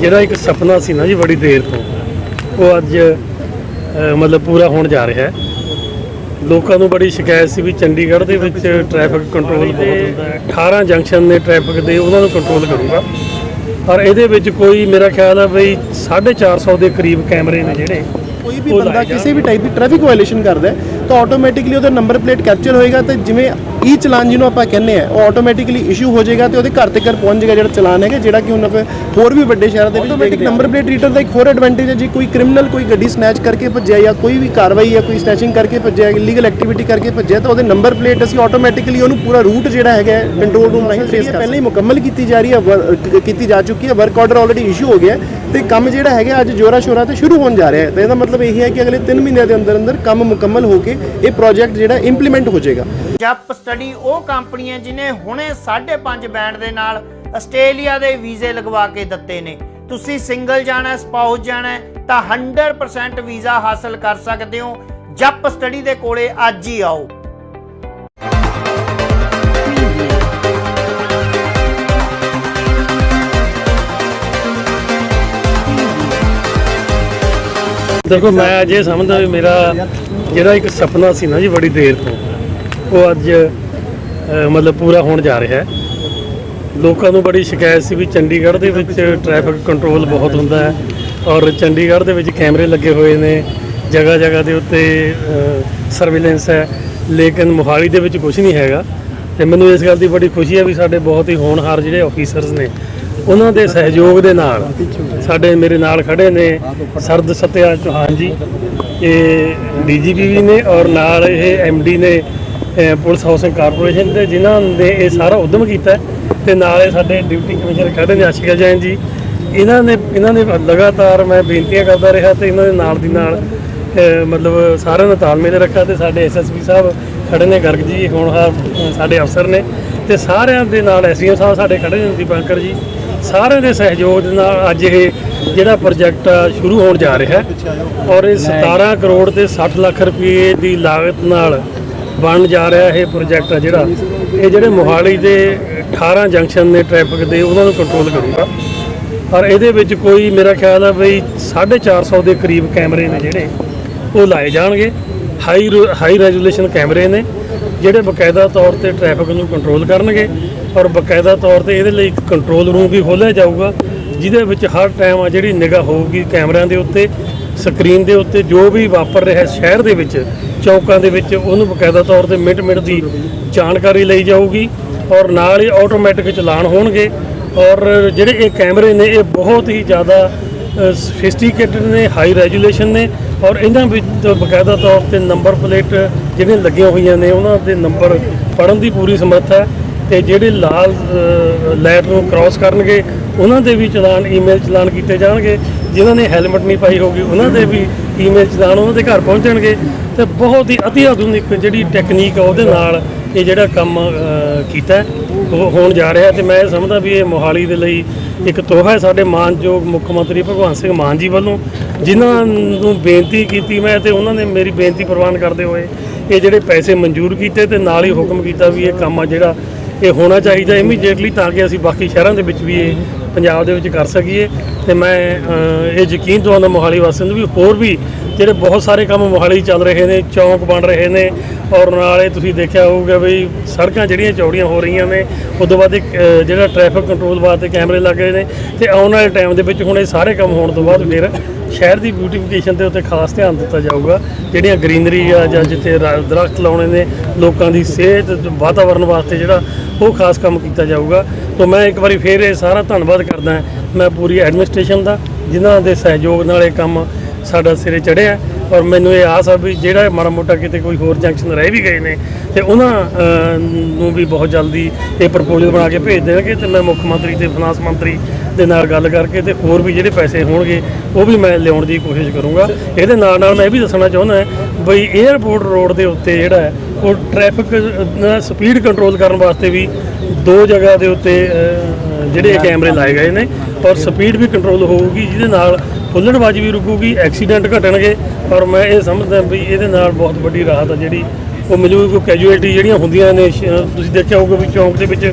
ਜਿਹੜਾ ਇੱਕ ਸੁਪਨਾ ਸੀ ਨਾ ਜੀ ਬੜੀ ਦੇਰ ਤੋਂ, ਉਹ ਅੱਜ ਮਤਲਬ ਪੂਰਾ ਹੋਣ ਜਾ ਰਿਹਾ ਹੈ। ਲੋਕਾਂ ਨੂੰ ਬੜੀ ਸ਼ਿਕਾਇਤ ਸੀ ਵੀ ਚੰਡੀਗੜ੍ਹ ਦੇ ਵਿੱਚ ਟ੍ਰੈਫਿਕ ਕੰਟਰੋਲ ਬਹੁਤ ਹੁੰਦਾ ਹੈ। 18 ਜੰਕਸ਼ਨ ਨੇ ਟ੍ਰੈਫਿਕ ਦੇ, ਉਹਨਾਂ ਨੂੰ ਕੰਟਰੋਲ ਕਰੂਗਾ। ਔਰ ਇਹਦੇ ਵਿੱਚ ਕੋਈ, ਮੇਰਾ ਖਿਆਲ ਹੈ ਬਈ 450 ਦੇ ਕਰੀਬ ਕੈਮਰੇ ਨੇ ਜਿਹੜੇ। ਕੋਈ ਵੀ ਬੰਦਾ ਕਿਸੇ ਵੀ ਟਾਈਪ ਦੀ ਟ੍ਰੈਫਿਕ ਵਾਇਲੇਸ਼ਨ ਕਰਦਾ ਹੈ ਤਾਂ ਆਟੋਮੈਟਿਕਲੀ ਉਹਦਾ ਨੰਬਰ ਪਲੇਟ ਕੈਪਚਰ ਹੋਏਗਾ ਤੇ ਜਿਵੇਂ ਈ ਚਲਾਨ ਜਿਹਨੂੰ ਆਪਾਂ ਕਹਿੰਦੇ ਆ ਉਹ ਆਟੋਮੈਟਿਕਲੀ ਇਸ਼ੂ ਹੋ ਜਾਏਗਾ ਤੇ ਉਹਦੇ ਘਰ ਤੇ ਘਰ ਪਹੁੰਚ ਜਾਏਗਾ ਜਿਹੜਾ ਚਲਾਨ ਹੈਗਾ ਜਿਹੜਾ ਕਿ ਹੁਣ ਆਪਾਂ ਹੋਰ ਵੀ ਵੱਡੇ ਸ਼ਹਿਰਾਂ ਦੇ ਵਿੱਚ ਆਟੋਮੈਟਿਕ ਨੰਬਰ ਪਲੇਟ ਰੀਡਰ ਦਾ ਇੱਕ ਹੋਰ ਐਡਵਾਂਟੇਜ ਹੈ ਜੇ ਕੋਈ ਕ੍ਰਿਮੀਨਲ ਕੋਈ ਗੱਡੀ ਸਨੈਚ ਕਰਕੇ ਭੱਜਿਆ ਜਾਂ ਕੋਈ ਵੀ ਕਾਰਵਾਈ ਜਾਂ ਕੋਈ ਸਨੈਚਿੰਗ ਕਰਕੇ ਭੱਜਿਆ ਇਲੀਗਲ ਐਕਟੀਵਿਟੀ ਕਰਕੇ ਭੱਜਿਆ ਤਾਂ ਉਹਦੇ ਨੰਬਰ ਪਲੇਟ ਅਸੀਂ ਆਟੋਮੈਟਿਕਲੀ ਉਹਨੂੰ ਪੂਰਾ ਰੂਟ ਜਿਹੜਾ ਹੈਗਾ ਕੰਟਰੋਲ ਰੂਮ ਰਾਹੀਂ ਟ੍ਰੇਸ ਕਰ ਪਹਿਲਾਂ ਹੀ ਮੁਕੰਮਲ ਕੀਤੀ ਜਾ ਰਹੀ ਹੈ ਕੀਤੀ ਜਾ ਚੁੱਕੀ ਹੈ ਵਰਕ ਆਰਡਰ ਆਲਰੇਡੀ ਇਸ਼ੂ ਹੋ ਗਿਆ ਤੇ ਕੰਮ ਜਿਹੜਾ ਹੈਗਾ ਅੱਜ ਜੋਰਾ ਸ਼ੋਰਾ ਤੇ ਸ਼ੁਰੂ ਹੋਣ ਜਾ ਰਿਹਾ ਹੈ ਤੇ ਇਹਦਾ ਮਤਲਬ ਇਹ ਹੈ ਕਿ ਅਗਲੇ 3 ਮਹੀਨਿਆਂ ਦੇ ਅੰਦਰ ਅੰਦਰ ਕੰਮ ਮੁਕੰਮਲ ਹੋ ਕੇ ਇਹ ਪ੍ਰੋਜੈਕਟ ਜਿਹੜਾ ਇੰਪਲੀਮੈਂਟ ਹੋ ਜਾਏਗਾ। ਜਪ ਸਟੱਡੀ ਉਹ ਕੰਪਨੀ ਹੈ ਜਿਨੇ ਹੁਣੇ 5.5 ਬੈਂਡ ਦੇ ਨਾਲ ਆਸਟ੍ਰੇਲੀਆ ਦੇ ਵੀਜ਼ੇ ਲਗਵਾ ਕੇ ਦਿੱਤੇ ਨੇ। ਤੁਸੀਂ ਸਿੰਗਲ ਜਾਣਾ ਸਪਾਊਸ ਜਾਣਾ, ਤਾਂ 100% ਵੀਜ਼ਾ ਹਾਸਲ ਕਰ ਸਕਦੇ ਹੋ। ਜਪ ਸਟੱਡੀ ਦੇ ਕੋਲੇ ਅੱਜ ਹੀ ਆਓ। ਦੇਖੋ, ਮੈਂ ਅੱਜ ਇਹ ਸਮਝਦਾ ਵੀ ਮੇਰਾ ਜਿਹੜਾ ਇੱਕ ਸੁਪਨਾ ਸੀ ਨਾ ਜੀ ਬੜੀ ਦੇਰ ਤੋਂ, ਉਹ ਅੱਜ ਮਤਲਬ ਪੂਰਾ ਹੋਣ ਜਾ ਰਿਹਾ ਹੈ। ਲੋਕਾਂ ਨੂੰ ਬੜੀ ਸ਼ਿਕਾਇਤ ਸੀ ਵੀ ਚੰਡੀਗੜ੍ਹ ਦੇ ਵਿੱਚ ਟ੍ਰੈਫਿਕ ਕੰਟਰੋਲ ਬਹੁਤ ਹੁੰਦਾ ਹੈ ਔਰ ਚੰਡੀਗੜ੍ਹ ਦੇ ਵਿੱਚ ਕੈਮਰੇ ਲੱਗੇ ਹੋਏ ਨੇ, ਜਗ੍ਹਾ ਜਗ੍ਹਾ ਦੇ ਉੱਤੇ ਸਰਵੇਲੈਂਸ ਹੈ। ਲੇਕਿਨ ਮੋਹਾਲੀ ਦੇ ਵਿੱਚ ਕੁਝ ਨਹੀਂ ਹੈਗਾ। ਤੇ ਮੈਨੂੰ ਇਸ ਗੱਲ ਦੀ ਬੜੀ ਖੁਸ਼ੀ ਹੈ ਵੀ ਸਾਡੇ ਬਹੁਤ ਹੀ ਹੋਣਹਾਰ ਜਿਹੜੇ ਆਫੀਸਰਸ ਨੇ ਉਹਨਾਂ ਦੇ ਸਹਿਯੋਗ ਦੇ ਨਾਲ ਸਾਡੇ ਮੇਰੇ ਨਾਲ ਖੜੇ ਨੇ ਸਰਦ ਸਤਿਆ ਚੌਹਾਨ ਜੀ, ਇਹ ਡੀਜੀਪੀ ਵੀ ਨੇ ਔਰ ਨਾਲ ਇਹ ਐਮਡੀ ਨੇ ਪੁਲਿਸ ਹਾਊਸਿੰਗ ਕਾਰਪੋਰੇਸ਼ਨ ਦੇ, ਜਿਨ੍ਹਾਂ ਨੇ ਇਹ ਸਾਰਾ ਉਦਮ ਕੀਤਾ ਹੈ ਤੇ ਨਾਲ ਇਹ ਸਾਡੇ ਡਿਪਟੀ ਕਮਿਸ਼ਨਰ ਖੜੇ ਨੇ ਆਸ਼ਿਕਾ ਜੈਨ ਜੀ। ਇਹਨਾਂ ਨੇ ਇਹਨਾਂ ਨੇ ਲਗਾਤਾਰ ਮੈਂ ਬੇਨਤੀਆਂ ਕਰਦਾ ਰਿਹਾ ਤੇ ਇਹਨਾਂ ਦੇ ਨਾਲ ਦੀ ਨਾਲ ਮਤਲਬ ਸਾਰਿਆਂ ਦਾ ਤਾਲਮੇਲ ਰੱਖਿਆ ਤੇ ਸਾਡੇ ਐਸਐਸਪੀ ਸਾਹਿਬ ਖੜੇ ਨੇ, ਗਰਗ ਜੀ ਹੁਣ ਸਾਡੇ ਅਫਸਰ ਨੇ ਤੇ ਸਾਰਿਆਂ ਦੇ ਨਾਲ ਐਸਡੀਓ ਸਾਹਿਬ ਸਾਡੇ ਖੜੇ ਨੇ, ਦੀਪਾਂਕਰ ਜੀ। ਸਾਰਿਆਂ ਦੇ ਸਹਿਯੋਗ ਨਾਲ ਅੱਜ ਇਹ ਜਿਹੜਾ ਪ੍ਰੋਜੈਕਟ ਆ ਸ਼ੁਰੂ ਹੋਣ ਜਾ ਰਿਹਾ ਹੈ ਔਰ ਇਹ 17 ਕਰੋੜ ਤੇ 60 ਲੱਖ ਰੁਪਏ ਦੀ ਲਾਗਤ ਨਾਲ ਬਣ ਜਾ ਰਿਹਾ ਇਹ ਪ੍ਰੋਜੈਕਟ ਆ ਜਿਹੜਾ। ਇਹ ਜਿਹੜੇ ਮੋਹਾਲੀ ਦੇ 18 ਜੰਕਸ਼ਨ ਨੇ ਟ੍ਰੈਫਿਕ ਦੇ ਉਹਨਾਂ ਨੂੰ ਕੰਟਰੋਲ ਕਰੂਗਾ। ਔਰ ਇਹਦੇ ਵਿੱਚ ਕੋਈ ਮੇਰਾ ਖਿਆਲ ਹੈ ਬਈ 450 ਦੇ ਕਰੀਬ ਕੈਮਰੇ ਨੇ ਜਿਹੜੇ ਉਹ ਲਾਏ ਜਾਣਗੇ। ਹਾਈ ਹਾਈ ਰੈਜ਼ੋਲੂਸ਼ਨ ਕੈਮਰੇ ਨੇ। ਜਿਹੜੇ ਬਕਾਇਦਾ ਤੌਰ ਤੇ ਟ੍ਰੈਫਿਕ ਨੂੰ ਕੰਟਰੋਲ ਕਰਨਗੇ ਔਰ ਬਕਾਇਦਾ ਤੌਰ ਤੇ ਇਹਦੇ ਲਈ ਇੱਕ ਕੰਟਰੋਲ ਰੂਮ ਵੀ ਖੋਲ੍ਹਿਆ ਜਾਊਗਾ, ਜਿਹਦੇ ਵਿੱਚ ਹਰ ਟਾਈਮ ਆ ਜਿਹੜੀ ਨਿਗਾਹ ਹੋਊਗੀ ਕੈਮਰਿਆਂ ਦੇ ਉੱਤੇ ਸਕਰੀਨ ਦੇ ਉੱਤੇ, ਜੋ ਵੀ ਵਾਪਰ ਰਿਹਾ ਸ਼ਹਿਰ ਦੇ ਵਿੱਚ, ਚੌਕਾਂ ਦੇ ਵਿੱਚ, ਉਹਨੂੰ ਬਕਾਇਦਾ ਤੌਰ ਤੇ ਮਿੰਟ ਮਿੰਟ ਦੀ ਜਾਣਕਾਰੀ ਲਈ ਜਾਊਗੀ ਔਰ ਨਾਲ ਹੀ ਆਟੋਮੈਟਿਕ ਚਲਾਨ ਹੋਣਗੇ ਔਰ ਜਿਹੜੇ ਇਹ ਕੈਮਰੇ ਨੇ, ਇਹ ਬਹੁਤ ਹੀ ਜ਼ਿਆਦਾ ਸਫਿਸਟੀਕੇਟਡ ਨੇ ਹਾਈ ਰੈਜੂਲੇਸ਼ਨ ਨੇ ਔਰ ਇਹਨਾਂ ਵਿੱਚ ਬਕਾਇਦਾ ਤੌਰ ਤੇ ਨੰਬਰ ਪਲੇਟ ਜਿਹੜੀਆਂ ਲੱਗੀਆਂ ਹੋਈਆਂ ਨੇ, ਉਹਨਾਂ ਦੇ ਨੰਬਰ ਪੜਨ ਦੀ ਪੂਰੀ ਸਮਰੱਥਾ ਹੈ ਤੇ ਜਿਹੜੇ ਲਾਲ ਲਾਈਟ ਨੂੰ ਕ੍ਰਾਸ ਕਰਨਗੇ, ਉਹਨਾਂ ਦੇ ਵੀ ਚਲਾਨ ਈਮੇਲ ਚਲਾਨ ਕੀਤੇ ਜਾਣਗੇ। ਜਿਨ੍ਹਾਂ ਨੇ ਹੈਲਮਟ ਨਹੀਂ ਪਾਈ ਹੋਗੀ ਉਹਨਾਂ ਦੇ ਵੀ ਈਮੇਲ ਚਲਾਨ ਉਹਨਾਂ ਦੇ ਘਰ ਪਹੁੰਚਣਗੇ ਤੇ ਬਹੁਤ ਹੀ ਅਤੀ ਆਧੁਨਿਕ ਜਿਹੜੀ ਟੈਕਨੀਕ ਆ, ਉਹਦੇ ਨਾਲ ਇਹ ਜਿਹੜਾ ਕੰਮ ਕੀਤਾ ਹੋਣ ਜਾ ਰਿਹਾ ਤੇ ਮੈਂ ਇਹ ਸਮਝਦਾ ਵੀ ਇਹ ਮੋਹਾਲੀ ਦੇ ਲਈ ਇੱਕ ਤੋਹਫਾ ਹੈ ਸਾਡੇ ਮਾਨਯੋਗ ਮੁੱਖ ਮੰਤਰੀ ਭਗਵੰਤ ਸਿੰਘ ਮਾਨ ਜੀ ਵੱਲੋਂ, ਜਿਨ੍ਹਾਂ ਨੂੰ ਬੇਨਤੀ ਕੀਤੀ ਮੈਂ ਤੇ ਉਹਨਾਂ ਨੇ ਮੇਰੀ ਬੇਨਤੀ ਪ੍ਰਵਾਨ ਕਰਦੇ ਹੋਏ ਇਹ ਜਿਹੜੇ ਪੈਸੇ ਮਨਜ਼ੂਰ ਕੀਤੇ ਤੇ ਨਾਲ ਹੀ ਹੁਕਮ ਕੀਤਾ ਵੀ ਇਹ ਕੰਮ ਆ ਜਿਹੜਾ ਇਹ ਹੋਣਾ ਚਾਹੀਦਾ ਇਮੀਡੀਏਟਲੀ ਤਾਂ ਕਿ ਅਸੀਂ ਬਾਕੀ ਸ਼ਹਿਰਾਂ ਦੇ ਵਿੱਚ ਵੀ ਇਹ ਪੰਜਾਬ ਦੇ ਵਿੱਚ ਕਰ ਸਕੀਏ। ਤੇ ਮੈਂ ਇਹ ਯਕੀਨ ਦਵਾਉਂਦਾ ਮੋਹਾਲੀ ਵਾਸੀਆਂ ਨੂੰ ਵੀ ਹੋਰ ਵੀ ਜਿਹੜੇ ਬਹੁਤ ਸਾਰੇ ਕੰਮ ਮੋਹਾਲੀ ਚੱਲ ਰਹੇ ਨੇ ਚੌਂਕ ਬਣ ਰਹੇ ਨੇ ਔਰ ਨਾਲੇ ਤੁਸੀਂ ਦੇਖਿਆ ਹੋਊਗਾ ਵੀ ਸੜਕਾਂ ਜਿਹੜੀਆਂ ਚੌੜੀਆਂ ਹੋ ਰਹੀਆਂ ਨੇ ਉਦੋਂ ਬਾਅਦ ਇੱਕ, ਜਿਹੜਾ ਟ੍ਰੈਫਿਕ ਕੰਟਰੋਲ ਵਾਸਤੇ ਕੈਮਰੇ ਲੱਗ ਲੱਗੇ ਨੇ ਤੇ ਆਉਣ ਵਾਲੇ ਟਾਈਮ ਦੇ ਵਿੱਚ ਹੁਣ ਇਹ ਸਾਰੇ ਕੰਮ ਹੋਣ ਤੋਂ ਬਾਅਦ ਫਿਰ ਸ਼ਹਿਰ ਦੀ ਬਿਊਟੀਫਿਕੇਸ਼ਨ ਦੇ ਉੱਤੇ ਖਾਸ ਧਿਆਨ ਦਿੱਤਾ ਜਾਊਗਾ। ਜਿਹੜੀਆਂ ਗ੍ਰੀਨਰੀ ਆ ਜਾਂ ਜਿੱਥੇ ਰ- ਦਰਖਤ ਲਾਉਣੇ ਨੇ, ਲੋਕਾਂ ਦੀ ਸਿਹਤ ਵਾਤਾਵਰਣ ਵਾਸਤੇ ਜਿਹੜਾ ਉਹ ਖਾਸ ਕੰਮ ਕੀਤਾ ਜਾਊਗਾ। ਤੋਂ ਮੈਂ ਇੱਕ ਵਾਰੀ ਫੇਰ ਇਹ ਸਾਰਾ ਧੰਨਵਾਦ ਕਰਦਾ ਮੈਂ ਪੂਰੀ ਐਡਮਿਨਿਸਟ੍ਰੇਸ਼ਨ ਦਾ, ਜਿਨ੍ਹਾਂ ਦੇ ਸਹਿਯੋਗ ਨਾਲ ਇਹ ਕੰਮ ਸਾਡਾ ਸਿਰੇ ਚੜ੍ਹਿਆ ਔਰ ਮੈਨੂੰ ਇਹ ਆਸ ਆ ਵੀ ਜਿਹੜਾ ਮਾੜਾ ਮੋਟਾ ਕਿਤੇ ਕੋਈ ਹੋਰ ਜੰਕਸ਼ਨ ਰਹਿ ਵੀ ਗਏ ਨੇ, ਤੇ ਉਹਨਾਂ ਨੂੰ ਵੀ ਬਹੁਤ ਜਲਦੀ ਇਹ ਪ੍ਰਪੋਜ਼ਲ ਬਣਾ ਕੇ ਭੇਜ ਦੇਣਗੇ ਤੇ ਮੈਂ ਮੁੱਖ ਮੰਤਰੀ ਤੇ ਫਾਈਨਾਂਸ ਮੰਤਰੀ ਦੇ ਨਾਲ ਗੱਲ ਕਰਕੇ ਤੇ ਹੋਰ ਵੀ ਜਿਹੜੇ ਪੈਸੇ ਹੋਣਗੇ, ਉਹ ਵੀ ਮੈਂ ਲਿਆਉਣ ਦੀ ਕੋਸ਼ਿਸ਼ ਕਰੂੰਗਾ। ਇਹਦੇ ਨਾਲ ਨਾਲ ਮੈਂ ਇਹ ਵੀ ਦੱਸਣਾ ਚਾਹੁੰਦਾ ਬਈ 에ਅਰਪੋਰਟ ਰੋਡ ਦੇ ਉੱਤੇ ਜਿਹੜਾ ਹੈ, ਉਹ ਟ੍ਰੈਫਿਕ ਸਪੀਡ ਕੰਟਰੋਲ ਕਰਨ ਵਾਸਤੇ ਵੀ ਦੋ ਜਗ੍ਹਾ ਦੇ ਉੱਤੇ ਜਿਹੜੇ ਕੈਮਰੇ ਲਾਏ ਗਏ ਨੇ। ਔਰ ਸਪੀਡ ਵੀ ਕੰਟਰੋਲ ਹੋਊਗੀ, ਜਿਹਦੇ ਨਾਲ ਫੁੱਲਣਬਾਜ਼ੀ ਵੀ ਰੁਕੂਗੀ ਐਕਸੀਡੈਂਟ ਘਟਣਗੇ। ਔਰ ਮੈਂ ਇਹ ਸਮਝਦਾ ਵੀ ਇਹਦੇ ਨਾਲ ਬਹੁਤ ਵੱਡੀ ਰਾਹਤ ਆ ਜਿਹੜੀ ਉਹ ਮਿਲੂਗੀ ਕੋਈ ਕੈਜੂਅਲਟੀ ਜਿਹੜੀਆਂ ਹੁੰਦੀਆਂ ਨੇ ਸ਼- ਤੁਸੀਂ ਦੇਖਿਆ ਹੋਊਗਾ ਵੀ ਚੌਂਕ ਦੇ ਵਿੱਚ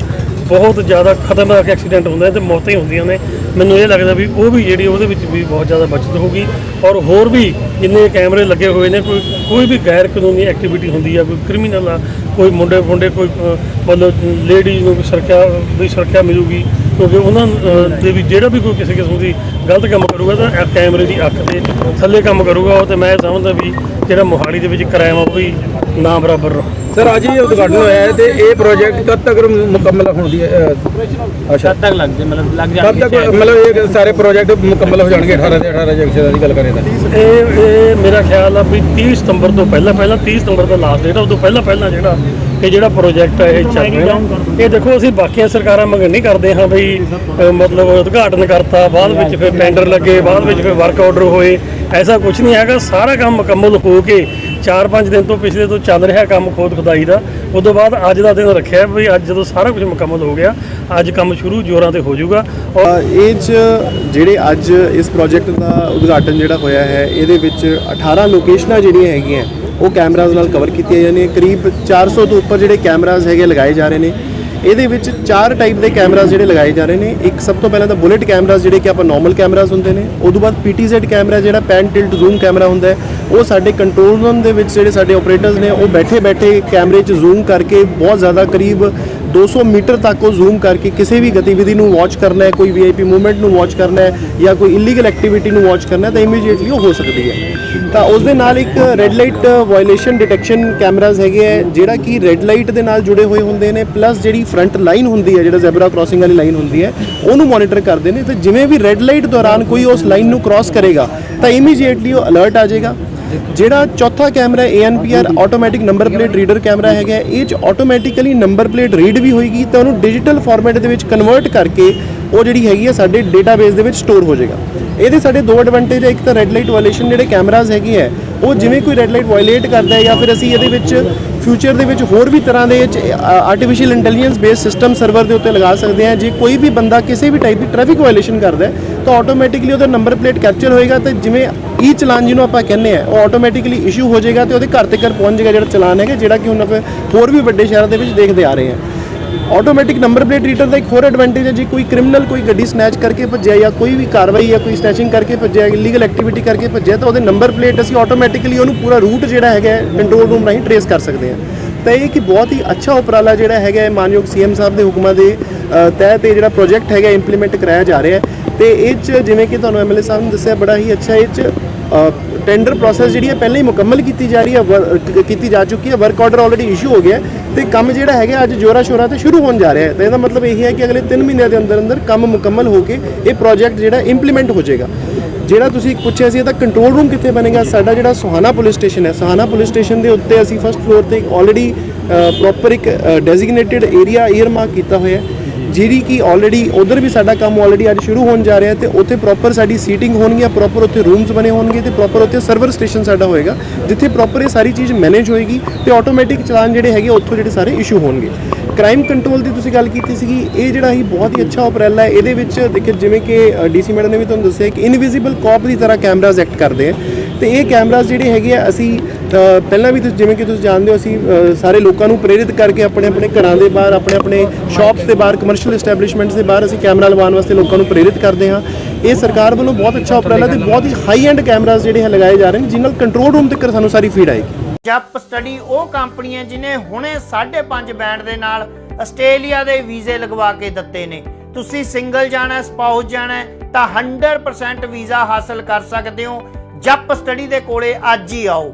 ਬਹੁਤ ਜ਼ਿਆਦਾ ਖਤਰਨਾਕ ਐਕਸੀਡੈਂਟ ਹੁੰਦੇ ਨੇ ਤੇ ਮੌਤਾਂ ਹੀ ਹੁੰਦੀਆਂ ਨੇ। ਮੈਨੂੰ ਇਹ ਲੱਗਦਾ ਵੀ ਉਹ ਵੀ ਜਿਹੜੀ ਉਹਦੇ ਵਿੱਚ ਵੀ ਬਹੁਤ ਜ਼ਿਆਦਾ ਬਚਤ ਹੋਊਗੀ ਔਰ ਹੋਰ ਵੀ ਜਿੰਨੇ ਕੈਮਰੇ ਲੱਗੇ ਹੋਏ ਨੇ ਕੋਈ ਕੋਈ ਵੀ ਗੈਰ ਕਾਨੂੰਨੀ ਐਕਟੀਵਿਟੀ ਹੁੰਦੀ ਆ ਕੋਈ ਕ੍ਰਿਮੀਨਲ ਆ ਕੋਈ ਮੁੰਡੇ ਫੁੰਡੇ ਕੋਈ ਅ, ਮਤਲਬ ਲੇਡੀਜ਼ ਨੂੰ ਸੁਰੱਖਿਆ ਦੀ ਸੁਰੱਖਿਆ ਮਿਲੂਗੀ ਕਿਉਂਕਿ ਉਹਨਾਂ ਅ, ਦੇ ਵੀ ਜਿਹੜਾ ਵੀ ਕੋਈ ਕਿਸੇ ਕਿਸਮ ਦੀ ਗਲਤ ਕੰਮ ਕਰੂਗਾ ਤਾਂ ਇਹ ਕੈਮਰੇ ਦੀ ਅੱਖ ਦੇ ਥੱਲੇ ਕੰਮ ਕਰੂਗਾ ਉਹ ਤੇ ਮੈਂ ਸਮਝਦਾ ਵੀ ਜਿਹੜਾ ਮੋਹਾਲੀ ਦੇ ਵਿੱਚ ਕ੍ਰਾਈਮ ਆ ਉਹ ਵੀ ਨਾ ਬਰਾਬਰ ਰਹੂ ਸਰ ਅੱਜ ਹੀ ਉਦਘਾਟਨ ਹੋਇਆ ਹੈ ਤੇ ਇਹ ਪ੍ਰੋਜੈਕਟ ਕਦ ਤੱਕ ਮੁਕੰਮਲ ਹੋਣ ਦੀ ਹੈ ਅਹ, ਅੱਛਾ। ਤੱਕ ਲੱਗ ਜੇ? ਮਤਲਬ ਲੱਗ ਕਦ ਤੱਕ ਮਤਲਬ ਇਹ ਸਾਰੇ ਪ੍ਰੋਜੈਕਟ ਮੁਕੰਮਲ ਹੋ ਜਾਣਗੇ 18 ਤੇ 18 ਜੰਕਸ਼ਨ ਦੀ ਗੱਲ ਕਰੇ ਤਾਂ। ਇਹ ਇਹ ਮੇਰਾ ਖਿਆਲ ਆ ਵੀ 30 ਸਤੰਬਰ ਤੋਂ ਪਹਿਲਾਂ ਪਹਿਲਾਂ 30 ਸਤੰਬਰ ਦਾ ਲਾਸਟ ਡੇਟ ਆ ਉਦੋਂ ਪਹਿਲਾਂ ਪਹਿਲਾਂ ਜਿਹੜਾ ਇਹ ਜਿਹੜਾ ਪ੍ਰੋਜੈਕਟ ਹੈ ਇਹ ਚੱਲ ਰਿਹਾ। ਇਹ ਦੇਖੋ ਅਸੀਂ ਬਾਕੀਆਂ ਸਰਕਾਰਾਂ ਮੰਗ ਨਹੀਂ ਕਰਦੇ ਹਾਂ ਬਈ ਅਹ ਮਤਲਬ ਉਦਘਾਟਨ ਕਰਤਾ ਬਾਅਦ ਵਿੱਚ ਫਿਰ ਟੈਂਡਰ ਲੱਗੇ ਬਾਅਦ ਵਿੱਚ ਫਿਰ ਵਰਕ ਆਰਡਰ ਹੋਏ। ਐਸਾ ਕੁਝ ਨਹੀਂ ਹੈਗਾ ਸਾਰਾ ਕੰਮ ਮੁਕੰਮਲ ਹੋ ਕੇ 4-5 ਦਿਨ ਤੋਂ ਪਿਛਲੇ ਤੋਂ ਚੱਲ ਰਿਹਾ ਕੰਮ ਖੋਦ ਖੁਦਾਈ ਦਾ, ਉਦੋਂ ਬਾਅਦ ਅੱਜ ਦਾ ਦਿਨ ਰੱਖਿਆ ਵੀ ਅੱਜ ਜਦੋਂ ਸਾਰਾ ਕੁਝ ਮੁਕੰਮਲ ਹੋ ਗਿਆ, ਅੱਜ ਕੰਮ ਸ਼ੁਰੂ ਜ਼ੋਰਾਂ ਤੇ ਹੋ ਜਾਊਗਾ ਔਰ ਇਹ 'ਚ ਜਿਹੜੇ ਅੱਜ ਇਸ ਪ੍ਰੋਜੈਕਟ ਦਾ ਉਦਘਾਟਨ ਜਿਹੜਾ ਹੋਇਆ ਹੈ, ਇਹਦੇ ਵਿੱਚ 18 ਲੋਕੇਸ਼ਨਾਂ ਜਿਹੜੀਆਂ ਹੈਗੀਆਂ, ਉਹ ਕੈਮਰਾਜ਼ ਨਾਲ ਕਵਰ ਕੀਤੀਆਂ ਜਾਂਦੀਆਂ ਨੇ। ਕਰੀਬ 400 ਤੋਂ ਉੱਪਰ ਜਿਹੜੇ ਕੈਮਰਾਜ਼ ਹੈਗੇ ਲਗਾਏ ਜਾ ਰਹੇ ਨੇ ਇਹਦੇ ਵਿੱਚ ਚਾਰ ਟਾਈਪ ਦੇ ਕੈਮਰਾਜ਼ ਜਿਹੜੇ ਲਗਾਏ ਜਾ ਰਹੇ ਨੇ। ਇੱਕ ਸਭ ਤੋਂ ਪਹਿਲਾਂ ਤਾਂ ਬੁਲੇਟ ਕੈਮਰਾਜ਼ ਜਿਹੜੇ ਕਿ ਆਪਾਂ ਨਾਰਮਲ ਕੈਮਰਾਜ਼ ਹੁੰਦੇ ਨੇ। ਉਸ ਤੋਂ ਬਾਅਦ PTZ ਕੈਮਰਾ ਜਿਹੜਾ ਪੈਨ ਟਿਲਟ ਜ਼ੂਮ ਕੈਮਰਾ ਹੁੰਦਾ ਹੈ, ਉਹ ਸਾਡੇ ਕੰਟਰੋਲ ਰੂਮ ਦੇ ਵਿੱਚ ਜਿਹੜੇ ਸਾਡੇ ਆਪਰੇਟਰਸ ਨੇ, ਉਹ ਬੈਠੇ ਬੈਠੇ ਕੈਮਰੇ 'ਚ ਜ਼ੂਮ ਕਰਕੇ ਬਹੁਤ ਜ਼ਿਆਦਾ ਕਰੀਬ 200 ਮੀਟਰ ਤੱਕ ਉਹ ਜ਼ੂਮ ਕਰਕੇ ਕਿਸੇ ਵੀ ਗਤੀਵਿਧੀ ਨੂੰ ਵਾਚ ਕਰਨਾ ਹੈ, ਕੋਈ ਵੀਆਈਪੀ ਮੂਵਮੈਂਟ ਨੂੰ ਵਾਚ ਕਰਨਾ ਹੈ ਜਾਂ ਕੋਈ ਇਲੀਗਲ ਐਕਟੀਵਿਟੀ ਨੂੰ ਵਾਚ ਕਰਨਾ ਹੈ, ਤਾਂ ਇਮੀਡੀਏਟਲੀ ਉਹ ਹੋ ਸਕਦੀ ਹੈ। ਤਾਂ ਉਸ ਦੇ ਨਾਲ ਇੱਕ red light violation detection cameras ਹੈਗੇ ਹੈ, ਜਿਹੜਾ ਕਿ ਰੈੱਡ ਲਾਈਟ ਦੇ ਨਾਲ ਜੁੜੇ ਹੋਏ ਹੁੰਦੇ ਨੇ ਪਲੱਸ ਜਿਹੜੀ ਫਰੰਟ ਲਾਈਨ ਹੁੰਦੀ ਹੈ, ਜਿਹੜਾ ਜ਼ੈਬਰਾ ਕ੍ਰਾਸਿੰਗ ਵਾਲੀ ਲਾਈਨ ਹੁੰਦੀ ਹੈ, ਉਹਨੂੰ ਮੋਨੀਟਰ ਕਰਦੇ ਨੇ। ਤੇ ਜਿਵੇਂ ਵੀ ਰੈੱਡ ਲਾਈਟ ਦੌਰਾਨ ਕੋਈ ਉਸ ਲਾਈਨ ਨੂੰ ਕ੍ਰਾਸ ਕਰੇਗਾ, ਤਾਂ ਇਮੀਡੀਏਟਲੀ ਉਹ ਅਲਰਟ ਆ ਜਾਏਗਾ। ਜਿਹੜਾ ਚੌਥਾ camera ANPR automatic number plate reader camera ਹੈਗਾ ਇਹ ਚ ਆਟੋਮੈਟਿਕਲੀ ਨੰਬਰ ਪਲੇਟ ਰੀਡ ਵੀ ਹੋਏਗੀ ਤਾਂ ਉਹਨੂੰ ਡਿਜੀਟਲ ਫਾਰਮੈਟ ਦੇ ਵਿੱਚ ਕਨਵਰਟ ਕਰਕੇ ਉਹ ਜਿਹੜੀ ਹੈਗੀ ਹੈ ਸਾਡੇ ਡੇਟਾਬੇਸ ਦੇ ਵਿੱਚ ਸਟੋਰ ਹੋ ਜਾਏਗਾ। ਇਹਦੇ ਸਾਡੇ ਦੋ ਐਡਵਾਂਟੇਜ ਹੈ ਇੱਕ ਤਾਂ ਰੈੱਡ ਲਾਈਟ ਵਾਇਓਲੇਸ਼ਨ ਜਿਹੜੇ ਕੈਮਰਾਜ਼ ਹੈਗੇ ਹੈ ਉਹ ਜਿਵੇਂ ਕੋਈ ਰੈੱਡ ਲਾਈਟ ਵਾਇਓਲੇਟ ਕਰਦਾ ਹੈ ਜਾਂ ਫਿਰ ਅਸੀਂ ਇਹਦੇ ਵਿੱਚ ਫਿਊਚਰ ਦੇ ਵਿੱਚ ਹੋਰ ਵੀ ਤਰ੍ਹਾਂ ਦੇ artificial intelligence base system server ਦੇ ਉੱਤੇ ਲਗਾ ਸਕਦੇ ਹਾਂ ਜੇ ਕੋਈ ਵੀ ਬੰਦਾ ਕਿਸੇ ਵੀ ਟਾਈਪ ਦੀ ਟ੍ਰੈਫਿਕ ਵਾਇਓਲੇਸ਼ਨ ਕਰਦਾ ਹੈ ਤਾਂ ਆਟੋਮੈਟਿਕਲੀ ਉਹਦਾ ਨੰਬਰ ਪਲੇਟ ਕੈਪਚਰ ਹੋਏਗਾ ਤੇ ਜਿਵੇਂ ਈ ਚਲਾਨ ਜਿਹਨੂੰ ਆਪਾਂ ਕਹਿੰਦੇ ਆ ਉਹ ਆਟੋਮੈਟਿਕਲੀ ਇਸ਼ੂ ਹੋ ਜਾਏਗਾ ਤੇ ਉਹਦੇ ਘਰ ਤੇ ਘਰ ਪਹੁੰਚ ਜਾਏਗਾ ਜਿਹੜਾ ਚਲਾਨ ਹੈਗਾ, ਜਿਹੜਾ ਕਿ ਹੁਣ ਆਪਾਂ ਹੋਰ ਵੀ ਵੱਡੇ ਸ਼ਹਿਰਾਂ ਦੇ ਵਿੱਚ ਦੇਖਦੇ ਆ ਰਹੇ ਹਾਂ। ਆਟੋਮੈਟਿਕ ਨੰਬਰ ਪਲੇਟ ਰੀਡਰ ਦਾ ਇੱਕ ਹੋਰ ਐਡਵਾਂਟੇਜ ਹੈ ਜੀ, ਕੋਈ ਕ੍ਰਿਮੀਨਲ ਕੋਈ ਗੱਡੀ ਸਨੈਚ ਕਰਕੇ ਭੱਜਿਆ ਜਾਂ ਕੋਈ ਵੀ ਕਾਰਵਾਈ ਜਾਂ ਕੋਈ ਸਨੈਚਿੰਗ ਕਰਕੇ ਭੱਜਿਆ ਇਲੀਗਲ ਐਕਟੀਵਿਟੀ ਕਰਕੇ ਭੱਜਿਆ, ਤਾਂ ਉਹਦੇ ਨੰਬਰ ਪਲੇਟ ਅਸੀਂ ਆਟੋਮੈਟਿਕਲੀ ਉਹਨੂੰ ਪੂਰਾ ਰੂਟ ਜਿਹੜਾ ਹੈਗਾ ਕੰਟਰੋਲ ਰੂਮ ਰਾਹੀਂ ਟਰੇਸ ਕਰ ਸਕਦੇ ਹਾਂ। ਤਾਂ ਇਹ ਕਿ ਬਹੁਤ ਹੀ ਅੱਛਾ ਉਪਰਾਲਾ ਜਿਹੜਾ ਹੈਗਾ ਹੈ, ਮਾਨਯੋਗ ਸੀਐਮ ਸਾਹਿਬ ਦੇ ਹੁਕਮਾਂ ਦੇ ਤਹਿਤ ਇਹ ਜਿਹੜਾ ਪ੍ਰੋਜੈਕਟ ਹੈਗਾ ਇੰਪਲੀਮੈਂਟ ਕਰਾਇਆ ਜਾ ਰਿਹਾ ਹੈ। ਤੇ ਇਹ 'ਚ ਜਿਵੇਂ ਕਿ ਤੁਹਾਨੂੰ ਐਮਐਲਏ ਸਾਹਿਬ ਨੇ ਦੱਸਿਆ, ਬੜਾ ਹੀ ਅੱਛਾ ਇਹ 'ਚ ਟੈਂਡਰ ਪ੍ਰੋਸੈਸ ਜਿਹੜੀ ਹੈ, ਪਹਿਲਾਂ ਹੀ ਮੁਕੰਮਲ ਕੀਤੀ ਜਾ ਰਹੀ ਹੈ ਵਰ- ਕੀਤੀ ਜਾ ਚੁੱਕੀ ਹੈ। ਵਰਕ ਆਰਡਰ ਆਲਰੇਡੀ ਇਸ਼ੂ ਹੋ ਗਿਆ ਹੈ ਤੇ ਕੰਮ ਜਿਹੜਾ ਹੈਗਾ, ਅੱਜ ਜੋਰਾ ਸ਼ੋਰਾ ਤੇ ਸ਼ੁਰੂ ਹੋਣ ਜਾ ਰਿਹਾ ਹੈ। ਤਾਂ ਇਹਦਾ ਮਤਲਬ ਇਹ ਹੈ ਕਿ ਅਗਲੇ 3 ਮਹੀਨਿਆਂ ਦੇ ਅੰਦਰ ਅੰਦਰ ਕੰਮ ਮੁਕੰਮਲ ਹੋ ਕੇ ਇਹ ਪ੍ਰੋਜੈਕਟ ਜਿਹੜਾ ਇੰਪਲੀਮੈਂਟ ਹੋ ਜਾਏਗਾ। ਜਿਹੜਾ ਤੁਸੀਂ ਪੁੱਛਿਆ ਸੀ ਇਹਦਾ ਕੰਟਰੋਲ ਰੂਮ ਕਿੱਥੇ ਬਣੇਗਾ? ਸਾਡਾ ਜਿਹੜਾ ਸੁਹਾਣਾ ਪੁਲਿਸ ਸਟੇਸ਼ਨ ਹੈ, ਸੁਹਾਣਾ ਪੁਲਿਸ ਸਟੇਸ਼ਨ ਦੇ ਉੱਤੇ ਅਸੀਂ ਫਸਟ ਫਲੋਰ ਤੇ ਆਲਰੇਡੀ ਪ੍ਰੋਪਰ ਇੱਕ ਡੈਜ਼ਿਗਨੇਟਿਡ ਏਰੀਆ ਈਅਰਮਾਰਕ ਕੀਤਾ ਹੋਇਆ ਹੈ। ਜਿਹੜੀ ਕਿ ਆਲਰੇਡੀ ਉਧਰ ਵੀ ਸਾਡਾ ਕੰਮ ਆਲਰੇਡੀ ਅੱਜ ਸ਼ੁਰੂ ਹੋਣ ਜਾ ਰਿਹਾ ਹੈ ਤੇ ਉੱਥੇ ਪ੍ਰੋਪਰ ਸਾਡੀ ਸੀਟਿੰਗ ਹੋਣਗੀਆਂ ਪ੍ਰੋਪਰ ਉੱਥੇ ਰੂਮਸ ਬਣੇ ਹੋਣਗੇ ਤੇ ਪ੍ਰੋਪਰ ਉੱਥੇ ਸਰਵਰ ਸਟੇਸ਼ਨ ਸਾਡਾ ਹੋਏਗਾ, ਜਿੱਥੇ ਪ੍ਰੋਪਰ ਇਹ ਸਾਰੀ ਚੀਜ਼ ਮੈਨੇਜ ਹੋਏਗੀ ਤੇ ਆਟੋਮੈਟਿਕ ਚਲਾਨ ਜਿਹੜੇ ਹੈਗੇ ਉੱਥੋਂ ਜਿਹੜੇ ਸਾਰੇ ਇਸ਼ੂ ਹੋਣਗੇ। ਕ੍ਰਾਈਮ ਕੰਟਰੋਲ ਦੀ ਤੁਸੀਂ ਗੱਲ ਕੀਤੀ ਸੀਗੀ, ਇਹ ਜਿਹੜਾ ਹੀ ਬਹੁਤ ਹੀ ਅੱਛਾ ਉਪਰੈਲਾ ਹੈ, ਇਹਦੇ ਵਿੱਚ ਦੇਖੋ ਜਿਵੇਂ ਕਿ ਡੀਸੀ ਮੈਡਮ ਨੇ ਵੀ ਤੁਹਾਨੂੰ ਦੱਸਿਆ ਕਿ ਇਨਵਿਜ਼ੀਬਲ ਕਾਪ ਦੀ ਤਰ੍ਹਾਂ ਕੈਮਰਾਜ਼ ਐਕਟ ਕਰਦੇ ਆ। ਤੇ ਇਹ ਕੈਮਰਾਜ਼ ਜਿਹੜੇ ਹੈਗੇ ਆ, ਅਸੀਂ ਪਹਿਲਾਂ ਵੀ ਤੁਸੀਂ ਜਿਵੇਂ ਕਿ ਤੁਸੀਂ ਜਾਣਦੇ ਹੋ, ਅਸੀਂ ਸਾਰੇ ਲੋਕਾਂ ਨੂੰ ਪ੍ਰੇਰਿਤ ਕਰਕੇ ਆਪਣੇ ਆਪਣੇ ਘਰਾਂ ਦੇ ਬਾਹਰ, ਆਪਣੇ ਆਪਣੇ ਸ਼ਾਪਸ ਦੇ ਬਾਹਰ ਕਮਰਸ਼ੀਅਲ ਐਸਟੈਬਲਿਸ਼ਮੈਂਟਸ ਦੇ ਬਾਹਰ ਅਸੀਂ ਕੈਮਰਾ ਲਗਵਾਉਣ ਵਾਸਤੇ ਲੋਕਾਂ ਨੂੰ ਪ੍ਰੇਰਿਤ ਕਰਦੇ ਹਾਂ। ਇਹ ਸਰਕਾਰ ਵੱਲੋਂ ਬਹੁਤ ਅੱਛਾ ਉਪਰਾਲਾ ਤੇ ਬਹੁਤ ਹੀ ਹਾਈ ਐਂਡ ਕੈਮਰਾਜ਼ ਜਿਹੜੇ ਹੈ ਲਗਾਏ ਜਾ ਰਹੇ ਨੇ, ਜਿਨ੍ਹਾਂ ਨਾਲ ਕੰਟਰੋਲ ਰੂਮ ਤੱਕ ਸਾਨੂੰ ਸਾਰੀ ਫੀਡ ਆਏਗੀ। ਜਪ ਸਟੱਡੀ ਉਹ ਕੰਪਨੀ ਹੈ ਜਿਨੇ ਹੁਣੇ 5.5 ਬੈਂਡ ਦੇ ਨਾਲ ਆਸਟ੍ਰੇਲੀਆ ਦੇ ਵੀਜ਼ੇ ਲਗਵਾ ਕੇ ਦਿੱਤੇ ਨੇ। ਤੁਸੀਂ ਸਿੰਗਲ ਜਾਣਾ ਸਪਾਊਸ ਜਾਣਾ, ਤਾਂ 100% ਵੀਜ਼ਾ ਹਾਸਲ ਕਰ ਸਕਦੇ ਹੋ। ਜਪ ਸਟੱਡੀ ਦੇ ਕੋਲੇ ਅੱਜ ਹੀ ਆਓ।